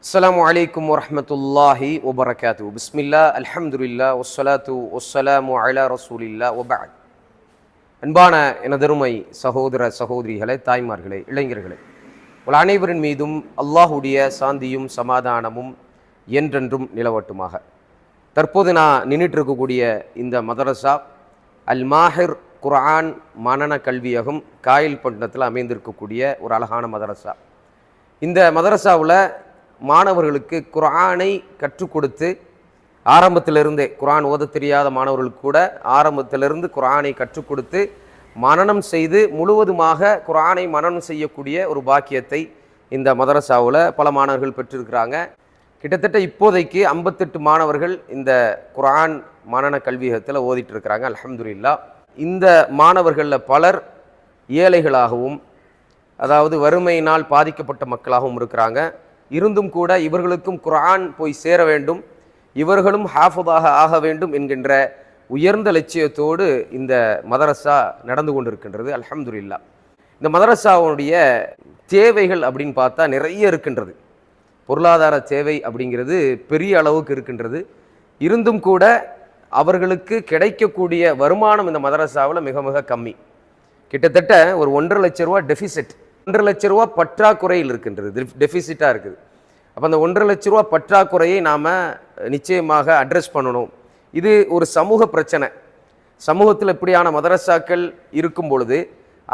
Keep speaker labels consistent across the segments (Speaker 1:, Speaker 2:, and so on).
Speaker 1: السلام عليكم ورحمة الله وبركاته بسم الله الحمد لله والصلاة والسلام على رسول الله وبعد அன்பான எனதருமை சகோதர சகோதரிகளே தாய்மார்களே இளைஞர்களே உங்கள் அனைவரின் மீதும் அல்லாஹுடைய சாந்தியும் சமாதானமும் என்றென்றும் நிலவட்டுமாக தற்போது நான் நின்றுட்டு இருக்கக்கூடிய இந்த மதரசா அல் மாஹிர் குர்ஆன் மனன கல்வியகம் காயல்பட்டினத்தில் அமைந்திருக்கக்கூடிய ஒரு அழகான மதரசா இந்த மதரசாவில் மாணவர்களுக்கு குரானை கற்றுக் கொடுத்து ஆரம்பத்திலிருந்தே குரான் ஓதத் தெரியாத மாணவர்களுக்கு கூட ஆரம்பத்திலிருந்து குரானை கற்றுக் கொடுத்து மனனம் செய்து முழுவதுமாக குரானை மனனம் செய்யக்கூடிய ஒரு பாக்கியத்தை இந்த மதரசாவில் பல மாணவர்கள் பெற்றிருக்கிறாங்க. கிட்டத்தட்ட இப்போதைக்கு ஐம்பத்தெட்டு மாணவர்கள் இந்த குரான் மனன கல்வியகத்தில் ஓதிட்டு இருக்கிறாங்க அலமதுல்லா இந்த மாணவர்களில் பலர் ஏழைகளாகவும் அதாவது வறுமையினால் பாதிக்கப்பட்ட மக்களாகவும் இருக்கிறாங்க. இருந்தும் கூட இவர்களுக்கும் குரான் போய் சேர வேண்டும் இவர்களும் ஹாஃபதாக ஆக வேண்டும் என்கின்ற உயர்ந்த லட்சியத்தோடு இந்த மதரசா நடந்து கொண்டிருக்கின்றது அலமதுல்லா இந்த மதரசாவுடைய தேவைகள் அப்படின்னு பார்த்தா நிறைய இருக்கின்றது. பொருளாதார தேவை அப்படிங்கிறது பெரிய அளவுக்கு இருக்கின்றது. இருந்தும் கூட அவர்களுக்கு கிடைக்கக்கூடிய வருமானம் இந்த மதரசாவில் மிக மிக கம்மி. கிட்டத்தட்ட ஒரு ஒன்றரை லட்ச ரூபா டெஃபிசிட் ஒன்றரை லட்ச ரூபா பற்றாக்குறையில் இருக்கின்றது. டெஃபிசிட்டாக இருக்குது. அப்போ அந்த ஒன்றரை லட்ச ரூபா பற்றாக்குறையை நாம் நிச்சயமாக அட்ரஸ் பண்ணணும். இது ஒரு சமூக பிரச்சனை. சமூகத்தில் இப்படியான மதரசாக்கள் இருக்கும் பொழுது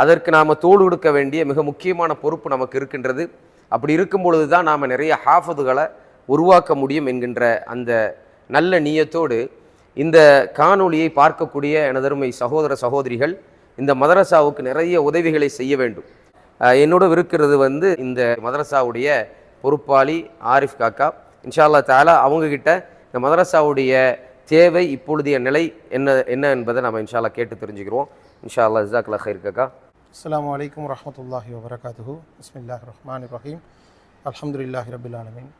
Speaker 1: அதற்கு நாம் தோடு கொடுக்க வேண்டிய மிக முக்கியமான பொறுப்பு நமக்கு இருக்கின்றது. அப்படி இருக்கும் பொழுது தான் நாம் நிறைய ஹாஃபதுகளை உருவாக்க முடியும் என்கின்ற அந்த நல்ல நீயத்தோடு இந்த காணொளியை பார்க்கக்கூடிய எனதருமை சகோதர சகோதரிகள் இந்த மதரசாவுக்கு நிறைய உதவிகளை செய்ய வேண்டும். என்னோட இருக்கிறது வந்து இந்த மதரசாவுடைய பொறுப்பாளி ஆரிஃப் காக்கா. இன்ஷா அல்லாஹ் தாலா அவங்கக்கிட்ட இந்த மதரசாவுடைய தேவை இப்பொழுதைய நிலை என்ன என்ன என்பதை நம்ம இன்ஷா கேட்டு தெரிஞ்சுக்கிறோம் இன்ஷா அல்லாஹ் ஜிசாக்லா ஹைர் காக்கா.
Speaker 2: அஸ்லாம் வலைக்கம் வரமத்துல்லாஹி வபரகாத்துஹு. இஸ்மில்லாஹ் ரஹ்மான் ரஹீம். அலமதுல்லாஹி ரபுல் ஆலமீன்.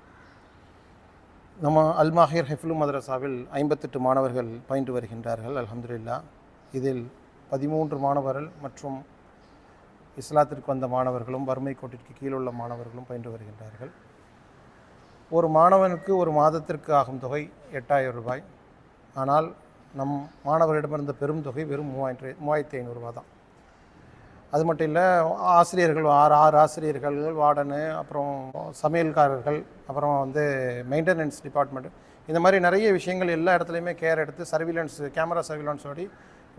Speaker 2: நம்ம அல்மாஹிர் ஹெஃப்லு மதரசாவில் ஐம்பத்தெட்டு மாணவர்கள் பயின்று வருகின்றார்கள் அலமதுல்லா இதில் பதிமூன்று மாணவர்கள் மற்றும் இஸ்லாத்திற்கு வந்த மாணவர்களும் வறுமை கோட்டிற்கு கீழுள்ள மாணவர்களும் பயின்று வருகின்றார்கள். ஒரு மாணவனுக்கு ஒரு மாதத்திற்கு ஆகும் தொகை எட்டாயிரம் ரூபாய். ஆனால் நம் மாணவர்களிடமிருந்த பெரும் தொகை வெறும் மூவாயிரத்து மூவாயிரத்தி ஐநூறுரூவா தான். அது மட்டும் இல்லை ஆசிரியர்கள் ஆறு ஆறு ஆசிரியர்கள் வார்டனு அப்புறம் சமையல்காரர்கள் அப்புறம் வந்து மெயின்டெனன்ஸ் டிபார்ட்மெண்ட். இந்த மாதிரி நிறைய விஷயங்கள் எல்லா இடத்துலையுமே கேர் எடுத்து சர்வீலன்ஸ் கேமரா சர்வீலன்ஸோடி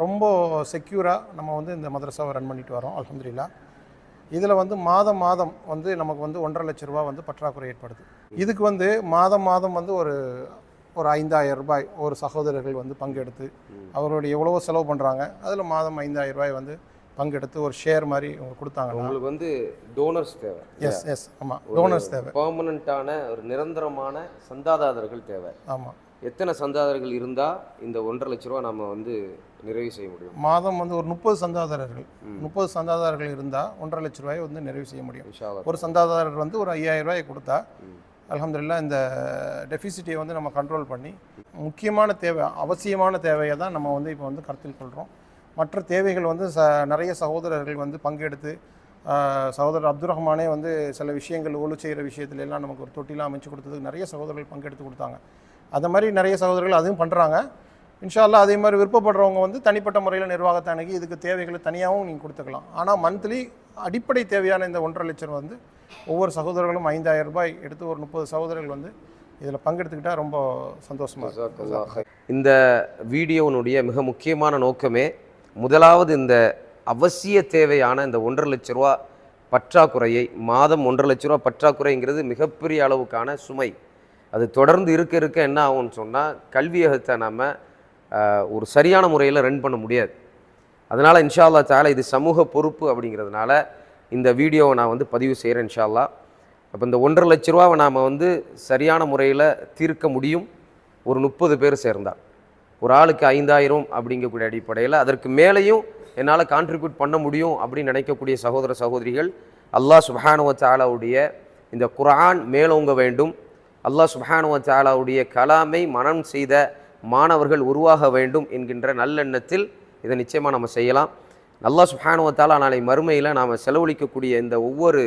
Speaker 2: ரொம்ப செக்யூராக நம்ம வந்து இந்த மதரசாவை ரன் பண்ணிட்டு வரோம் அல்ஹம்துலில்லா. இதில் வந்து மாதம் மாதம் வந்து நமக்கு வந்து ஒன்றரை லட்ச ரூபா வந்து பற்றாக்குறை ஏற்படுது. இதுக்கு வந்து மாதம் மாதம் வந்து ஒரு ஒரு ஐந்தாயிரம் ரூபாய் ஒரு சகோதரர்கள் வந்து பங்கெடுத்து அவர்களுடைய எவ்வளவோ செலவு பண்ணுறாங்க அதில் மாதம் ஐந்தாயிரம் ரூபாய் வந்து பங்கெடுத்து ஒரு ஷேர் மாதிரி அவங்க கொடுத்தாங்கன்னா
Speaker 1: உங்களுக்கு வந்து டோனர்ஸ் தேவை.
Speaker 2: எஸ் எஸ் ஆமாம் டோனர்ஸ் தேவை.
Speaker 1: பர்மனண்ட்டான ஒரு நிரந்தரமான சந்தாதாரர்கள் தேவை.
Speaker 2: ஆமாம்
Speaker 1: எத்தனை சந்தாதாரர்கள் இருந்தால் இந்த ஒன்றரை லட்ச ரூபா நம்ம வந்து நிறைவு செய்ய முடியும்?
Speaker 2: மாதம் வந்து ஒரு முப்பது சந்தாதாரர்கள் முப்பது சந்தாதாரர்கள் இருந்தால் ஒன்றரை லட்ச ரூபாயை வந்து நிறைவு செய்ய முடியும். ஒரு சந்தாதாரர் வந்து ஒரு ஐயாயிரம் ரூபாயை கொடுத்தா அல்ஹம்துலில்லாஹ் இந்த டெஃபிசிட்டியை வந்து நம்ம கண்ட்ரோல் பண்ணி முக்கியமான தேவை அவசியமான தேவையை தான் நம்ம வந்து இப்போ வந்து கருத்தில் கொள்கிறோம் மற்ற தேவைகள் வந்து ச நிறைய சகோதரர்கள் வந்து பங்கெடுத்து சகோதரர் அப்துல் ரஹ்மானே வந்து சில விஷயங்கள் ஒழு செய்கிற விஷயத்துல எல்லாம் நமக்கு ஒரு தொட்டிலாம் அமைச்சு கொடுத்ததுக்கு நிறைய சகோதரர்கள் பங்கெடுத்து கொடுத்தாங்க. அந்த மாதிரி நிறைய சகோதரர்கள் அதுவும் பண்ணுறாங்க இன்ஷால்லா அதே மாதிரி விருப்பப்படுறவங்க வந்து தனிப்பட்ட முறையில் நிர்வாகத்தை அணுகி இதுக்கு தேவைகளை தனியாகவும் நீங்கள் கொடுத்துக்கலாம். ஆனால் மந்த்லி அடிப்படை தேவையான இந்த ஒன்றரை லட்சம் வந்து ஒவ்வொரு சகோதரர்களும் ஐந்தாயிரம் ரூபாய் எடுத்து ஒரு முப்பது சகோதரர்கள் வந்து இதில் பங்கெடுத்துக்கிட்டால் ரொம்ப சந்தோஷமாக இருக்கும்
Speaker 1: இந்த வீடியோனுடைய மிக முக்கியமான நோக்கமே முதலாவது இந்த அவசிய தேவையான இந்த ஒன்றரை லட்ச ரூபா பற்றாக்குறையை மாதம் ஒன்றரை லட்ச ரூபா பற்றாக்குறைங்கிறது மிகப்பெரிய அளவுக்கான சுமை. அது தொடர்ந்து இருக்க இருக்க என்ன ஆகும்னு சொன்னால் கல்வியகத்தை நம்ம ஒரு சரியான முறையில் ரன் பண்ண முடியாது. அதனால் இன்ஷால்லா சாலை தாலா இது சமூக பொறுப்பு அப்படிங்கிறதுனால இந்த வீடியோவை நான் வந்து பதிவு செய்கிறேன் இன்ஷா அப்போ இந்த ஒன்றரை லட்ச ரூபாவை நாம் வந்து சரியான முறையில் தீர்க்க முடியும். ஒரு முப்பது பேர் சேர்ந்தால் ஒரு ஆளுக்கு ஐந்தாயிரம் அப்படிங்கக்கூடிய அடிப்படையில் அதற்கு மேலேயும் என்னால் கான்ட்ரிபியூட் பண்ண முடியும் அப்படின்னு நினைக்கக்கூடிய சகோதர சகோதரிகள் அல்லாஹ் சுபஹானுவ தாலாவுடைய இந்த குரான் மேலோங்க வேண்டும். அல்லாஹ் சுபஹானுவ தாலாவுடைய கலாமை மனம் செய்த மாணவர்கள் உருவாக வேண்டும் என்கின்ற நல்லெண்ணத்தில் இதை நிச்சயமாக நம்ம செய்யலாம். அல்லாஹ் சுப்ஹானுவ தாலா நாளை மறுமையில் நாம் செலவழிக்கக்கூடிய இந்த ஒவ்வொரு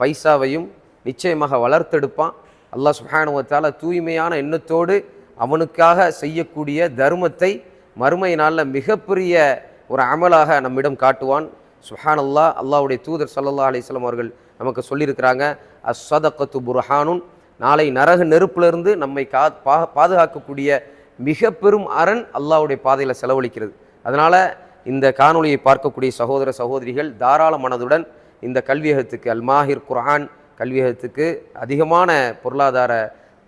Speaker 1: பைசாவையும் நிச்சயமாக வளர்த்தெடுப்பான். அல்லாஹ் சுப்ஹானுவத்தால தூய்மையான எண்ணத்தோடு அவனுக்காக செய்யக்கூடிய தர்மத்தை மறுமை நாளில் மிகப்பெரிய ஒரு அமலாக நம்மிடம் காட்டுவான். சுஹான் அல்லாஹ் அல்லாவுடைய தூதர் சல்லா அலிஸ்லாம் அவர்கள் நமக்கு சொல்லியிருக்கிறாங்க அஸ்வதக்கத்து புர்ஹானுன் நாளை நரக நெருப்பிலிருந்து நம்மை கா பா பாதுகாக்கக்கூடிய மிக பெரும் அரண் அல்லாஹ்வுடைய பாதையில் செலவழிக்கிறது. அதனால் இந்த காணொளியை பார்க்கக்கூடிய சகோதர சகோதரிகள் தாராள மனதுடன் இந்த கல்வியகத்துக்கு அல் மாஹிர் குர்ஆன் கல்வியகத்துக்கு அதிகமான பொருளாதார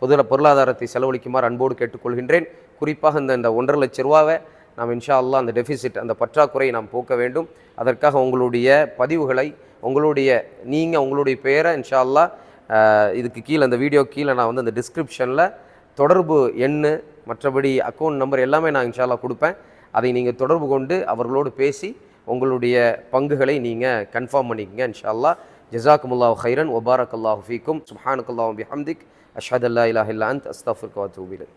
Speaker 1: பொது பொருளாதாரத்தை செலவழிக்குமாறு அன்போடு கேட்டுக்கொள்கின்றேன். குறிப்பாக இந்த இந்த ஒன்றரை லட்ச ரூபாவை நாம் இன்ஷா அல்லாஹ் அந்த டெஃபிசிட் அந்த பற்றாக்குறையை நாம் போக்க வேண்டும். அதற்காக உங்களுடைய பதிவுகளை உங்களுடைய நீங்கள் உங்களுடைய பெயரை இன்ஷா அல்லாஹ் இதுக்கு கீழே அந்த வீடியோ கீழே நான் வந்து அந்த டிஸ்கிரிப்ஷனில் தொடர்பு எண் மற்றபடி அக்கௌண்ட் நம்பர் எல்லாமே நான் இன்ஷால்லா கொடுப்பேன். அதை நீங்கள் தொடர்பு கொண்டு அவர்களோடு பேசி உங்களுடைய பங்குகளை நீங்கள் கன்ஃபார்ம் பண்ணிக்கங்க இன்ஷா அல்லாஹ் ஜசாக்குமுல்லாஹ் ஹைரன் ஒபாரக் அல்லாஹ் ஃபீக்கும் சுஹானுக்குல்லாஹ் பிஹம்திக் அஷாத் அல்லா இலாஹ இல்லா அந்த் அஸ்தஃபுர்க வ